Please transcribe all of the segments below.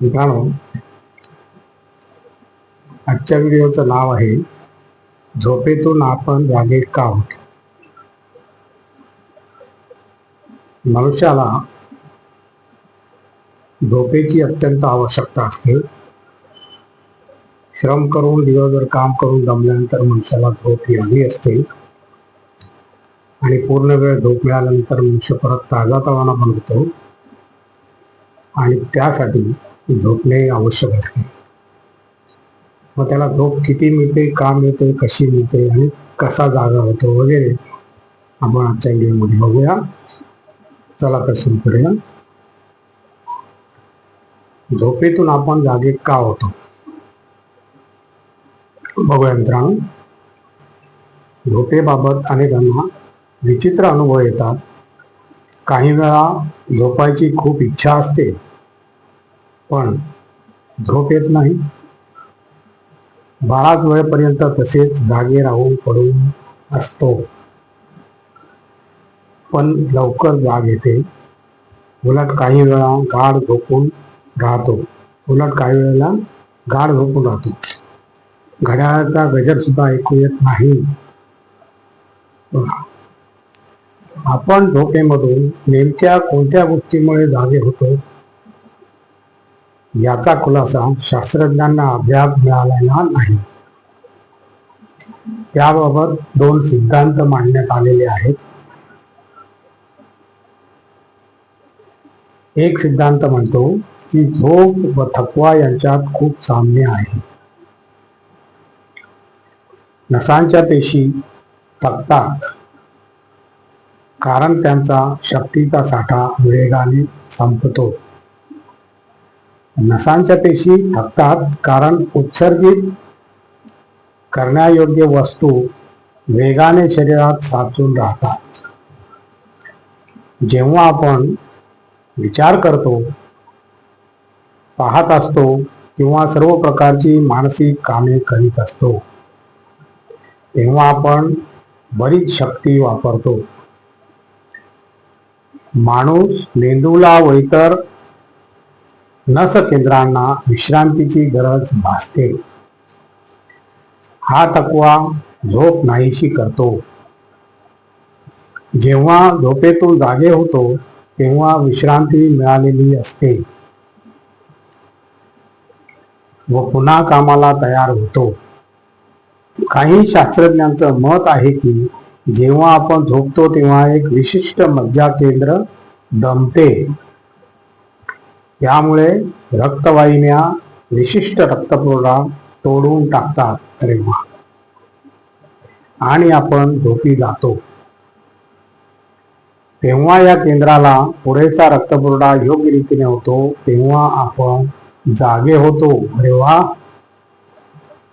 मित्रांनो आजच्या व्हिडिओचं नाव आहे झोपेतून आपण जागे का होत? मनुष्याला झोपेची अत्यंत आवश्यकता असते. श्रम करून दिवसभर काम करून जमल्यानंतर मनुष्याला झोप यावी असते. आणि पूर्ण वेळ झोप मिळाल्यानंतर मनुष्य परत ताजातवाना बनवतो आणि त्यासाठी झोपणे आवश्यक असते. मग त्याला झोप किती मिळते का मिळते कशी मिळते आणि कसा जागा होतो वगैरे आपण आजच्या व्हिडिओमध्ये बघूया. चला तर सुरू करूया. झोपेतून आपण जागे का होतो? बघूया मित्रांनो. झोपेबाबत अनेकांना विचित्र अनुभव येतात. काही वेळा झोपायची खूप इच्छा असते. पण झोप येत नाही. बाराच वेळपर्यंत तसेच जागे राहून पडून असतो. पण लवकर जाग येते. उलट काही वेळा गाढ झोपून राहतो. उलट काही वेळेला गाढ झोपून राहतो. घड्याळाचा गजर सुद्धा ऐकू येत नाही. आपण झोपेमधून नेमक्या कोणत्या गोष्टीमुळे जागे होतो? याचा खुलासा शास्त्रज्ञांना अभ्यास मिळालेला नाही. त्याबाबत दोन सिद्धांत मांडण्यात आलेले आहेत. एक सिद्धांत म्हणतो की भोग व थकवा यांच्यात खूप साम्य आहे. नसांच्या पेशी थकतात. कारण त्यांचा शक्तीचा साठा वेगाने संपतो. नसांच्या पेशी थकतात कारण उत्सर्जित करण्यायोग्य वस्तू वेगाने शरीरात साचून राहतात. जेव्हा आपण विचार करतो पाहत असतो किंवा सर्व प्रकारची मानसिक कामे करीत असतो तेव्हा आपण बरीच शक्ती वापरतो. माणूस मेंदूला व इतर नस केंद्रांना विश्रांतीची गरज भासते. हा थकवा झोप नाहीशी करतो. जेव्हा झोपेतून जागे होतो तेव्हा विश्रांती मिळालेली असते. व पुन्हा कामाला तयार होतो. काही शास्त्रज्ञांचं मत आहे की जेव्हा आपण झोपतो तेव्हा एक विशिष्ट मज्जा केंद्र दमते. त्यामुळे रक्तवाहिन्या विशिष्ट रक्तपुरवठा तोडून टाकतात. रेव्हा आणि आपण झोपी जातो. तेव्हा या केंद्राला पुरेसा रक्तपुरवठा योग्य रीतीने होतो तेव्हा आपण जागे होतो. अरे वा!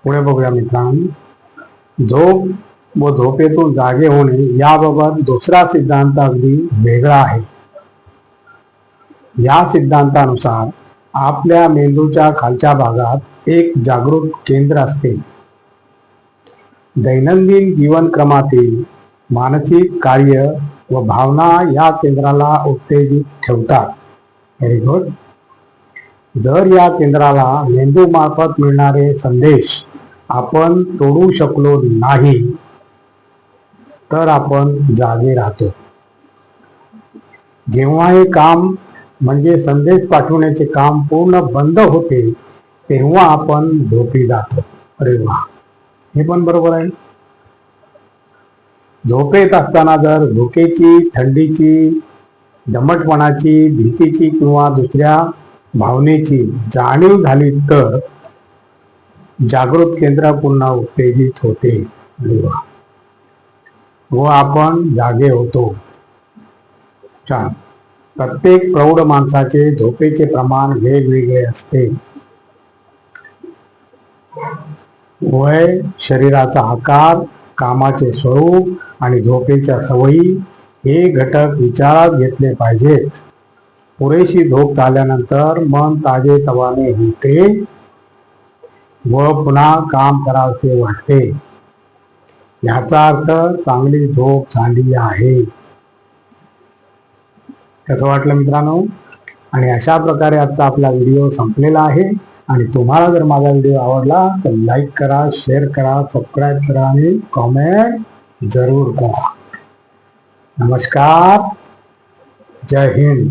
पुढे बघूया मित्रांनो. झोप व झोपेतून जागे होणे याबाबत दुसरा सिद्धांत अगदी वेगळा आहे. या सिद्धांतानुसार आपल्या मेंदूच्या खालच्या भागात एक जागृत केंद्र असते. दैनंदिन जीवनक्रमातील मानसिक कार्य व भावना या केंद्राला उत्तेजित ठेवतात. व्हेरी गुड जर या केंद्राला मेंदू मार्फत मिळणारे संदेश आपण तोडू शकलो नाही तर आपण जागे राहतो. जेव्हा हे काम म्हणजे संदेश पाठवण्याचे काम पूर्ण बंद होते तेव्हा आपण झोपी जातो. अरे वा. हे पण बरोबर आहे. झोपेत असताना जर धोकेची थंडीची दमटपणाची भीतीची किंवा दुसऱ्या भावनेची जाणीव झाली तर जागृत केंद्र पुन्हा उत्तेजित होते. व आपण जागे होतो. छान. प्रत्येक प्रौढ माणसाचे झोपेचे प्रमाण वेगवेगळे असते. वय शरीराचा आकार कामाचे स्वरूप आणि झोपेच्या सवयी हे घटक विचारात घेतले पाहिजेत. पुरेशी झोप झाल्यानंतर मन ताजे तवाने होते व पुन्हा काम करावे वाटते. याचा अर्थ चांगली झोप झाली आहे. कसं वाटलं मित्रांनो? आणि अशा प्रकारे आजचा आपला व्हिडिओ संपलेला आहे. आणि तुम्हाला जर माझा व्हिडिओ आवडला तर लाईक करा शेअर करा सबस्क्राईब करा आणि कॉमेंट जरूर करा. नमस्कार. जय हिंद.